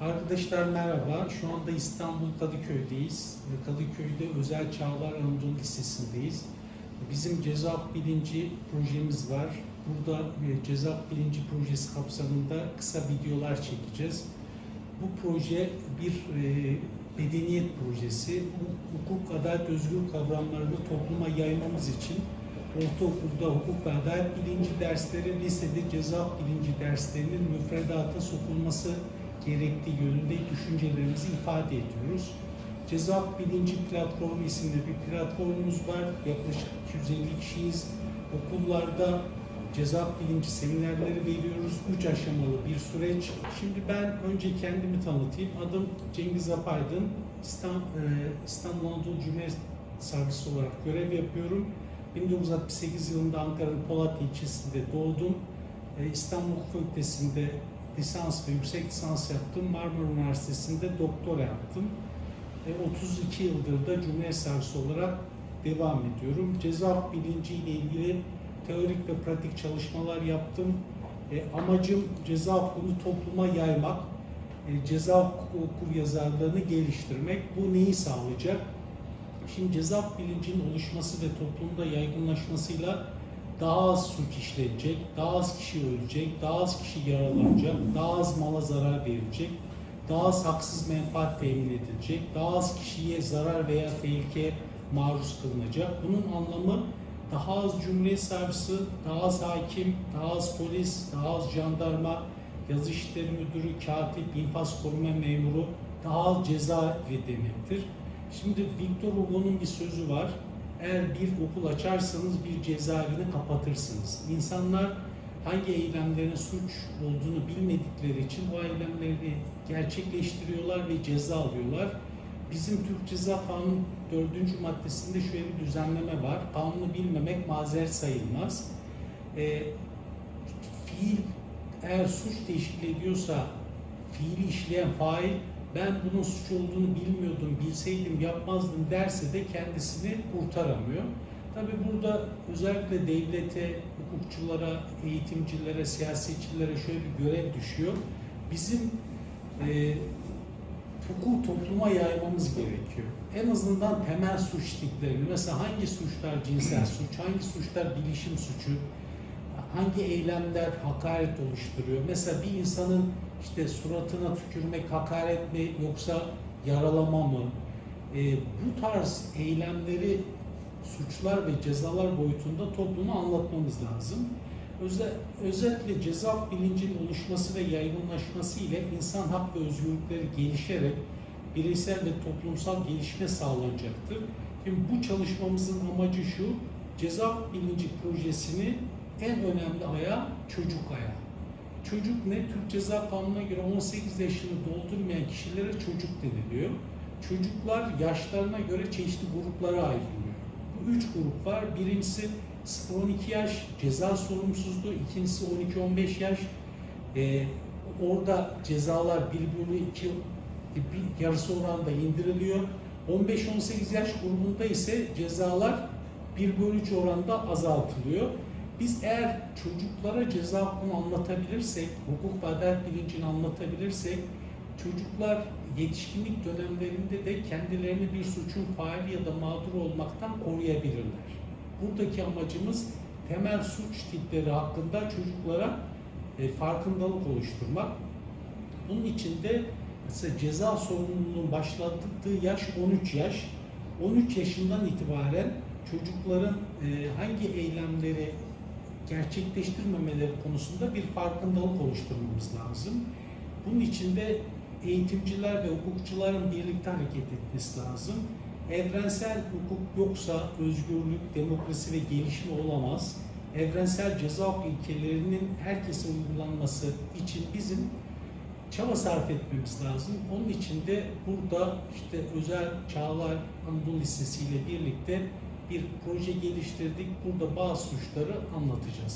Arkadaşlar merhaba. Şu anda İstanbul Kadıköy'deyiz. Kadıköy'de Özel Çağlar Anadolu Lisesi'ndeyiz. Bizim ceza bilinci projemiz var. Burada e, ceza bilinci projesi kapsamında kısa videolar çekeceğiz. Bu proje bir e, medeniyet projesi. Hukuk, adalet, özgür kavramlarını topluma yaymamız için ortaokulda hukuk ve adalet bilinci dersleri, lisede ceza bilinci derslerinin müfredata sokulması gerektiği yönünde düşüncelerimizi ifade ediyoruz. Ceza Bilinci Platformu isimli bir platformumuz var. Yaklaşık 250 kişiyiz. Okullarda ceza bilinci seminerleri veriyoruz. Üç aşamalı bir süreç. Şimdi ben önce kendimi tanıtayım. Adım Cengiz Apaydın. İstanbul, İstanbul Anadolu Cumhuriyet Savcısı olarak görev yapıyorum. 1968 yılında Ankara'nın Polat ilçesinde doğdum. E, İstanbul Fakültesi'nde lisans ve yüksek lisans yaptım. Marmara Üniversitesi'nde doktora yaptım. E, 32 yıldır da Cumhuriyet Savcısı olarak devam ediyorum. Ceza bilinci ile ilgili teorik ve pratik çalışmalar yaptım. E, amacım ceza hukukunu topluma yaymak, e, ceza hukuku yazarlığını geliştirmek. Bu neyi sağlayacak? Şimdi ceza bilincinin oluşması ve toplumda yaygınlaşmasıyla daha az suç işlenecek, daha az kişi ölecek, daha az kişi yaralanacak, daha az mala zarar verilecek, daha az haksız menfaat temin edilecek, daha az kişiye zarar veya tehlikeye maruz kılınacak. Bunun anlamı daha az cumhuriyet savcısı, daha az hakim, daha az polis, daha az jandarma, yazı işleri müdürü, katip, infaz koruma memuru, daha az cezaevi demektir. Şimdi Victor Hugo'nun bir sözü var. Eğer bir okul açarsanız bir cezaevini kapatırsınız. İnsanlar hangi eylemlerin suç olduğunu bilmedikleri için o eylemleri gerçekleştiriyorlar ve ceza alıyorlar. Bizim Türk Ceza Kanunu 4. maddesinde şöyle bir düzenleme var. Kanunu bilmemek mazeret sayılmaz. E, fiil eğer suç teşkil ediyorsa fiili işleyen fail ben bunun suç olduğunu bilmiyordum, bilseydim yapmazdım derse de kendisini kurtaramıyor. Tabi burada özellikle devlete, hukukçulara, eğitimcilere, siyasetçilere şöyle bir görev düşüyor. Bizim e, hukuku topluma yaymamız gerekiyor. En azından temel suç tiplerini, mesela hangi suçlar cinsel suç, hangi suçlar bilişim suçu, hangi eylemler hakaret oluşturuyor? Mesela bir insanın işte suratına tükürmek hakaret mi yoksa yaralama mı? E, bu tarz eylemleri suçlar ve cezalar boyutunda topluma anlatmamız lazım. Özel, özellikle ceza bilincinin oluşması ve yaygınlaşması ile insan hak ve özgürlükleri gelişerek bireysel ve toplumsal gelişme sağlanacaktır. Şimdi bu çalışmamızın amacı şu, ceza bilinci projesini en önemli ayağı çocuk ayağı. Çocuk ne? Türk Ceza Kanunu'na göre 18 yaşını doldurmayan kişilere çocuk deniliyor. Çocuklar yaşlarına göre çeşitli gruplara ayrılıyor. Bu üç grup var. Birincisi 0-12 yaş ceza sorumsuzluğu, ikincisi 12-15 yaş. Ee, orada cezalar 1 bölü 2 bir yarısı oranda indiriliyor. 15-18 yaş grubunda ise cezalar 1 bölü 3 oranda azaltılıyor. Biz eğer çocuklara ceza hukukunu anlatabilirsek, hukuk ve adalet bilincini anlatabilirsek, çocuklar yetişkinlik dönemlerinde de kendilerini bir suçun faili ya da mağdur olmaktan koruyabilirler. Buradaki amacımız temel suç tipleri hakkında çocuklara e, farkındalık oluşturmak. Bunun için de mesela ceza sorumluluğunun başlattığı yaş 13 yaş. 13 yaşından itibaren çocukların e, hangi eylemleri gerçekleştirmemeleri konusunda bir farkındalık oluşturmamız lazım. Bunun için de eğitimciler ve hukukçuların birlikte hareket etmesi lazım. Evrensel hukuk yoksa özgürlük, demokrasi ve gelişme olamaz. Evrensel ceza hukuku ilkelerinin herkese uygulanması için bizim çaba sarf etmemiz lazım. Onun için de burada işte özel Çağlar Anadolu Lisesi ile birlikte bir proje geliştirdik. Burada bazı suçları anlatacağız.